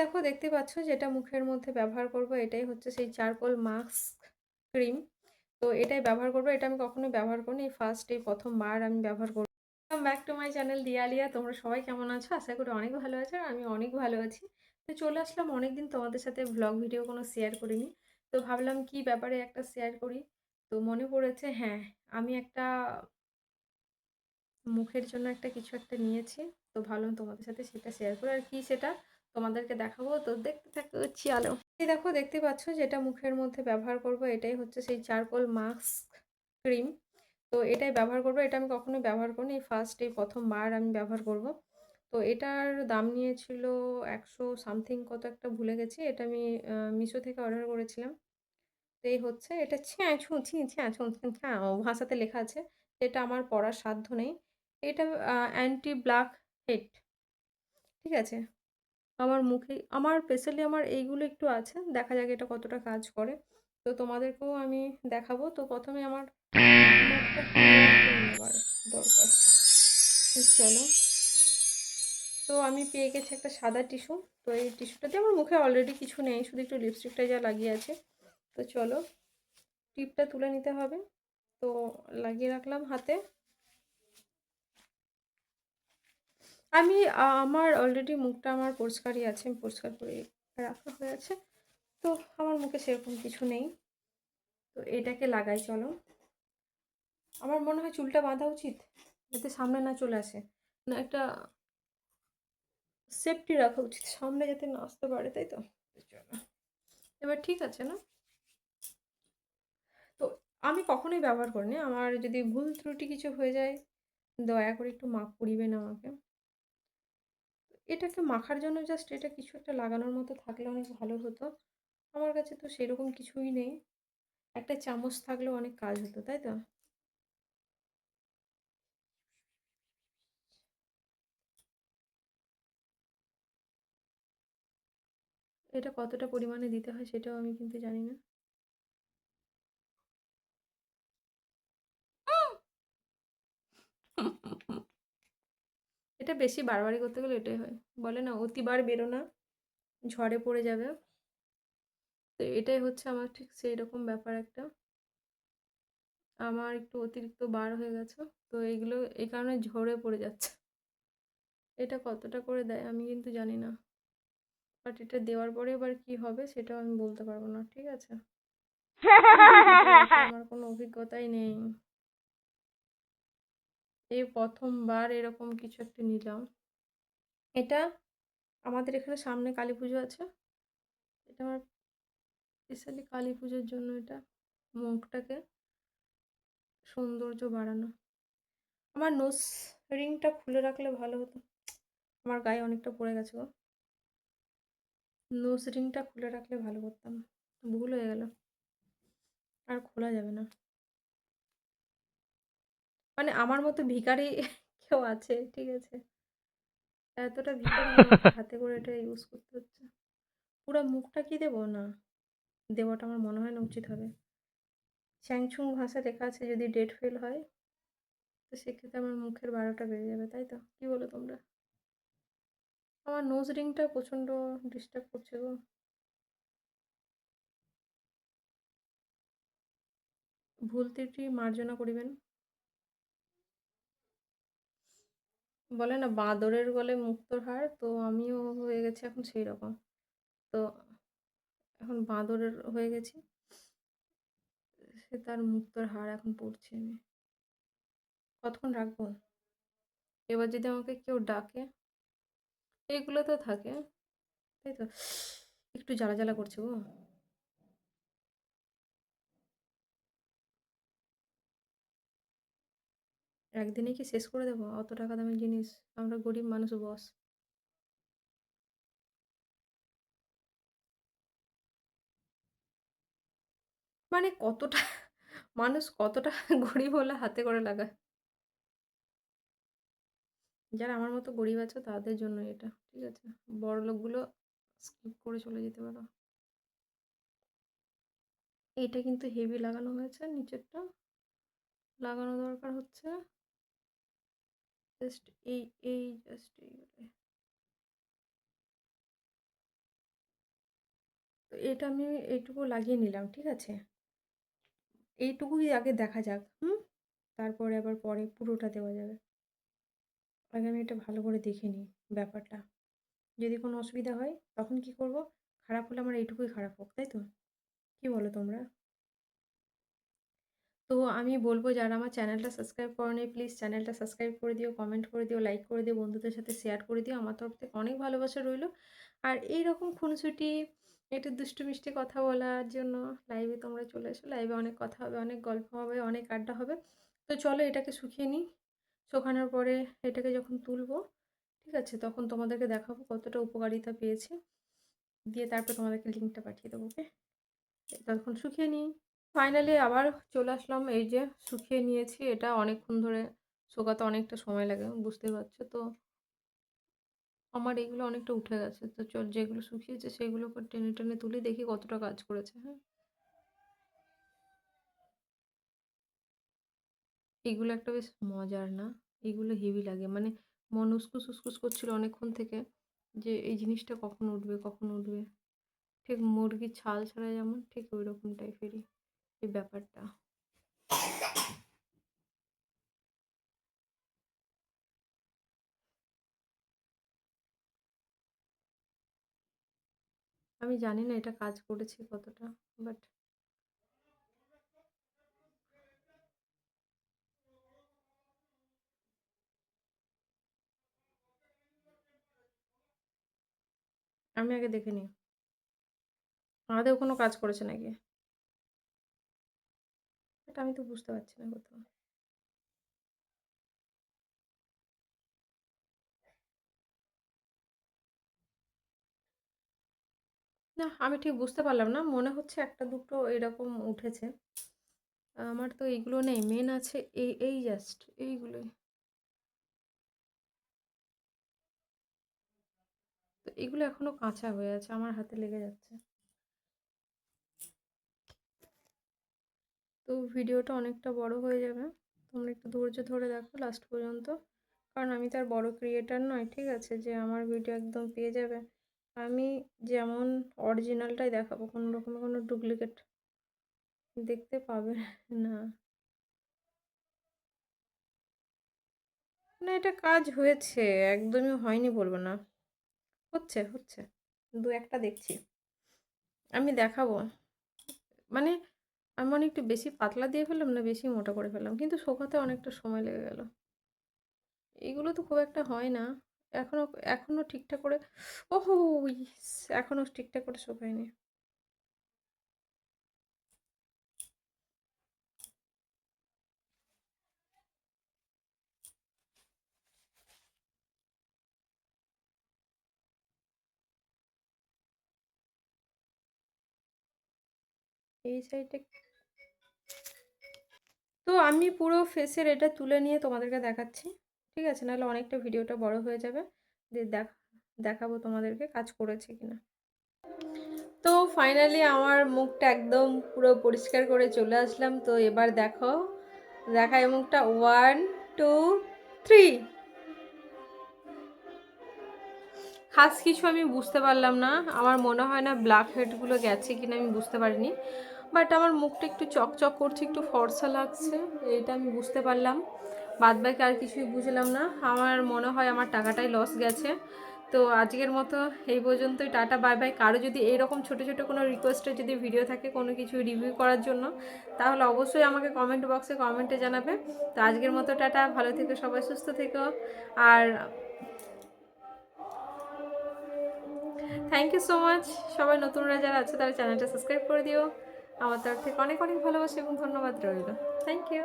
দেখো, দেখতে পাচ্ছ যেটা মুখের মধ্যে ব্যবহার করব, এটাই হচ্ছে সেই চারকোল মাস্ক ক্রিম। তো এটাই ব্যবহার করব, এটা আমি কখনোই ব্যবহার করিনি, এই ফার্স্ট এই প্রথমবার আমি ব্যবহার করব ব্যাক টু মাই চ্যানেল দিয়ালিয়া তোমরা সবাই কেমন আছো? আশা করি অনেক ভালো আছো, আর আমি অনেক ভালো আছি। তো চলে আসলাম, অনেকদিন তোমাদের সাথে ব্লগ ভিডিও কোনো শেয়ার করিনি। তো ভাবলাম কি ব্যাপারে একটা শেয়ার করি? তো মনে পড়েছে হ্যাঁ আমি একটা মুখের জন্য একটা কিছু একটা নিয়েছি। তো ভাবলাম তোমাদের সাথে সেটা শেয়ার করি, আর কি সেটা? তোমাদেরকে দেখাবো। তো দেখতে থাকতে হচ্ছি আলো এই দেখো, দেখতে পাচ্ছ যেটা মুখের মধ্যে ব্যবহার করব, এটাই হচ্ছে সেই চারকোল মাস্ক ক্রিম। তো এটাই ব্যবহার করব, এটা আমি কখনোই ব্যবহার করিনি, এই ফার্স্ট এই প্রথমবার আমি ব্যবহার করব। তো এটার দাম নিয়েছিল একশো সামথিং কত একটা ভুলে গেছি, এটা আমি মিশো থেকে অর্ডার করেছিলাম। তো এই হচ্ছে, এটা ছ্যাঁ, ছুঁ, ছি, ছ্যাঁ, ছুঁ ছ্যাঁ ভাষাতে লেখা আছে এটা আমার পড়ার সাধ্য নেই। এটা অ্যান্টি ব্ল্যাক হেড ঠিক আছে? আমার মুখে, আমার স্পেশালি আমার এইগুলো একটু আছে, দেখা যাক এটা কতটা কাজ করে। তো তোমাদেরকেও আমি দেখাবো। তো প্রথমে আমার দরকার। চলো। তো আমি পেয়ে গেছি একটা সাদা টিস্যু তো এই টিস্যুটাতে আমার মুখে অলরেডি কিছু নেই, শুধু একটু লিপস্টিকটা যা লাগিয়ে আছে। তো চলো। টিপটা তুলে নিতে হবে। তো লাগিয়ে রাখলাম হাতে। আমি আমার অলরেডি মুখটা আমার পরিষ্কারই আছে, আমি পরিষ্কার করে রাখা হয়ে আছে। তো আমার মুখে সেরকম কিছু নেই। তো এটাকে লাগাই, চলো। আমার মনে হয় চুলটা বাঁধা উচিত, যাতে সামনে না চলে আসে। না, একটা সেফটি রাখা উচিত, সামনে যাতে না আসতে পারে, তাই তো? এবার ঠিক আছে না? তো আমি কখনোই ব্যবহার করিনি। আমার যদি ভুল ত্রুটি কিছু হয়ে যায়, দয়া করে একটু মাপ করিবেন আমাকে। এটাকে মাখার জন্য জাস্ট এটা কিছু একটা লাগানোর মতো থাকলে অনেক ভালো হতো। আমার কাছে তো সেরকম কিছুই নেই। একটা চামচ থাকলেও অনেক কাজ হতো, তাই তো? এটা কতটা পরিমাণে দিতে হয় সেটাও আমি কিন্তু জানি না। এটা বেশি বারবারই করতে গেলে এটাই হয়। বলে না অতিবার বেরো না, ঝড়ে পড়ে যাবে। তো এটাই হচ্ছে আমার ঠিক সেই রকম ব্যাপার একটা। আমার একটু অতিরিক্ত বার হয়ে গেছে, তো এইগুলো এই কারণে ঝরে পড়ে যাচ্ছে। এটা কতটা করে দেয় আমি কিন্তু জানি না। বাট এটা দেওয়ার পরে এবার কি হবে সেটাও আমি বলতে পারব না, ঠিক আছে? আমার কোনো অভিজ্ঞতাই নেই। এই প্রথমবার এরকম কিছু একটা নিলাম। এটা আমাদের এখানে সামনে কালী পুজো আছে। এটা আমার স্পেশালি কালী পুজোর জন্য এটা মুখটাকে সৌন্দর্য বাড়ানো। আমার নোস রিংটা খুলে রাখলে ভালো হতো। আমার গায়ে অনেকটা পড়ে গেছে গো। নোস রিংটা খুলে রাখলে ভালো করতাম। ভুল হয়ে গেল। আর খোলা যাবে না। মানে আমার মতো ভিখারি কেউ আছে ঠিক আছে? এতটা ভিখারি হাতে করে এটা ইউজ করতে হচ্ছে। পুরো মুখটা কি দেবো? না দেওয়াটা আমার মনে হয় না উচিত হবে। চ্যাংছুং ভাষা লেখা আছে যদি ডেট ফেল হয় তো সেক্ষেত্রে আমার মুখের বারোটা বেড়ে যাবে তাই তো? কি বলো তোমরা? আমার নোজ রিংটা প্রচণ্ড ডিস্টার্ব করছে গো। ভুল ত্রুটি মার্জনা করিবেন। বলে না, বাঁদরের গলে মুক্তোর হার, তো আমিও হয়ে গেছি এখন সেই রকম তো এখন বাঁদরের হয়ে গেছি। সে তার মুক্তোর হার এখন পড়ছে আমি। কতক্ষণ রাখব? এবার যদি আমাকে কেউ ডাকে, এগুলো তো থাকে, তাই তো? একটু জ্বালা জ্বালা করছে গো। একদিনে কি শেষ করে দেবো? অত টাকা দামের জিনিস, আমরা গরিব মানুষ, বস। মানে কতটা, মানুষ কতটা গরিব হলে হাতে করে লাগায়? যারা আমার মতো গরিব আছে, তাদের জন্য এটা, ঠিক আছে? বড় লোকগুলো স্কিপ করে চলে যেতে পারো। এটা কিন্তু হেভি লাগানো হয়েছে, নিচেরটা লাগানো দরকার হচ্ছে। জাস্ট এই এই জাস্ট এই এটা আমি এইটুকু লাগিয়ে নিলাম, ঠিক আছে? এইটুকুই আগে দেখা যাক, হুম? তারপরে আবার পরে পুরোটা দেওয়া যাবে। আগে আমি এটা ভালো করে দেখে নিই ব্যাপারটা। যদি কোনো অসুবিধা হয় তখন কি করব? খারাপ হলে আমার এইটুকুই খারাপ হোক, তাই তো? কি বলো তোমরা? তো আমি বলব যারা আমার চ্যানেলটা সাবস্ক্রাইব করেনি প্লিজ চ্যানেলটা সাবস্ক্রাইব করে দিও কমেন্ট করে দিও লাইক করে দিও, বন্ধুদের সাথে শেয়ার করে দিও। আমার তরফ থেকে অনেক ভালোবাসা রইল। আর এই রকম খুনসুটি, একটু দুষ্টু মিষ্টি কথা বলার জন্য লাইভে তোমরা চলে এসো। লাইভে অনেক কথা হবে, অনেক গল্প হবে, অনেক আড্ডা হবে। তো চলো এটাকে শুকিয়ে নিই। শুকানোর পরে এটাকে যখন তুলবো, ঠিক আছে, তখন তোমাদেরকে দেখাবো কতটা উপকারিতা পেয়েছি। দিয়ে তারপর তোমাদেরকে লিঙ্কটা পাঠিয়ে দেবো ওকে তখন শুকিয়ে নিই। ফাইনালি আবার চলে আসলাম এই যে শুকিয়ে নিয়েছি। এটা অনেকক্ষণ ধরে শুকাতে অনেকটা সময় লাগে বুঝতে পারছ তো? আমার এগুলো অনেকটা উঠে গেছে। তো চল যেগুলো শুকিয়েছে সেগুলোকে টেনে টেনে তুলে, দেখি কতটা কাজ করেছে হ্যাঁ? এগুলো একটা বেশ মজার না? এগুলো হেভি লাগে। মানে মন উসকুস উসকুস করছিল অনেকক্ষণ থেকে যে এই জিনিসটা কখন উঠবে কখন উঠবে। ঠিক মুরগির ছাল ছাড়া যেমন, ঠিক ওই রকম টাইপেরই এই ব্যাপারটা। আমি জানি না এটা কাজ করেছে কতটা বাট আমি আগে দেখে নিই। আমাদের কোনো কাজ করেছে নাকি? এটা আমি তো বুঝতে পারছি না কোথাও। না, আমি ঠিক বুঝতে পারলাম না। মনে হচ্ছে একটা দুটো এরকম উঠেছে। আমার তো এইগুলো নেই। মেন আছে এই এই জাস্ট এইগুলোই। তো এগুলো এখনও কাঁচা হয়ে আছে। আমার হাতে লেগে যাচ্ছে। তো ভিডিওটা অনেকটা বড় হয়ে যাবে। তোমরা একটু ধৈর্য ধরে দেখো লাস্ট পর্যন্ত। কারণ আমি তার বড় ক্রিয়েটার নয় ঠিক আছে? যে আমার ভিডিও একদম পেয়ে যাবে। আমি যেমন অরিজিনালটাই দেখাবো, কোনো রকমের কোনো ডুপ্লিকেট দেখতে পাবে না। না, এটা কাজ হয়েছে, একদমই হয়নি বলব না। হচ্ছে হচ্ছে। দু একটা দেখছি। আমি দেখাবো। মানে আমি মানে একটু বেশি পাতলা দিয়ে ফেললাম না বেশি মোটা করে ফেললাম? কিন্তু শোকাতে অনেকটা সময় লেগে গেল। এগুলো তো খুব একটা হয় না। এখনও এখনও ঠিকঠাক করে, ওহো এখনও ঠিকঠাক করে শোকায়নি। এই সাইডে তো আমি পুরো ফেসের এটা তুলে নিয়ে তোমাদেরকে দেখাচ্ছি। ঠিক আছে? নাহলে অনেকটা ভিডিওটা বড় হয়ে যাবে। দিয়ে দেখ, দেখাবো তোমাদেরকে কাজ করেছে কিনা। তো ফাইনালি আমার মুখটা একদম পুরো পরিষ্কার করে চলে আসলাম। তো এবার দেখো দেখায় মুখটা। ওয়ান টু থ্রি খাস কিছু আমি বুঝতে পারলাম না। আমার মনে হয় না ব্ল্যাক হেডগুলো গেছে কিনা আমি বুঝতে পারিনি। বাট আমার মুখটা একটু চকচক করছে, একটু ফর্সা লাগছে, এটা আমি বুঝতে পারলাম। বাদ বাকি আর কিছুই বুঝলাম না। আমার মনে হয় আমার টাকাটাই লস গেছে। তো আজকের মতো এই পর্যন্তই, টাটা বাই বাই কারও যদি এইরকম ছোটো ছোটো কোনো রিকোয়েস্টে যদি ভিডিও থাকে কোনো কিছু রিভিউ করার জন্য, তাহলে অবশ্যই আমাকে কমেন্ট বক্সে কমেন্টে জানাবে। তো আজকের মতো টাটা, ভালো থেকো, সবাই সুস্থ থেকো। আর থ্যাংক ইউ সো মাচ সবাই নতুনরা যারা আছে তারা চ্যানেলটা সাবস্ক্রাইব করে দিও। আমার তরফ থেকে অনেক অনেক ভালোবাসা এবং ধন্যবাদ রইল। Thank you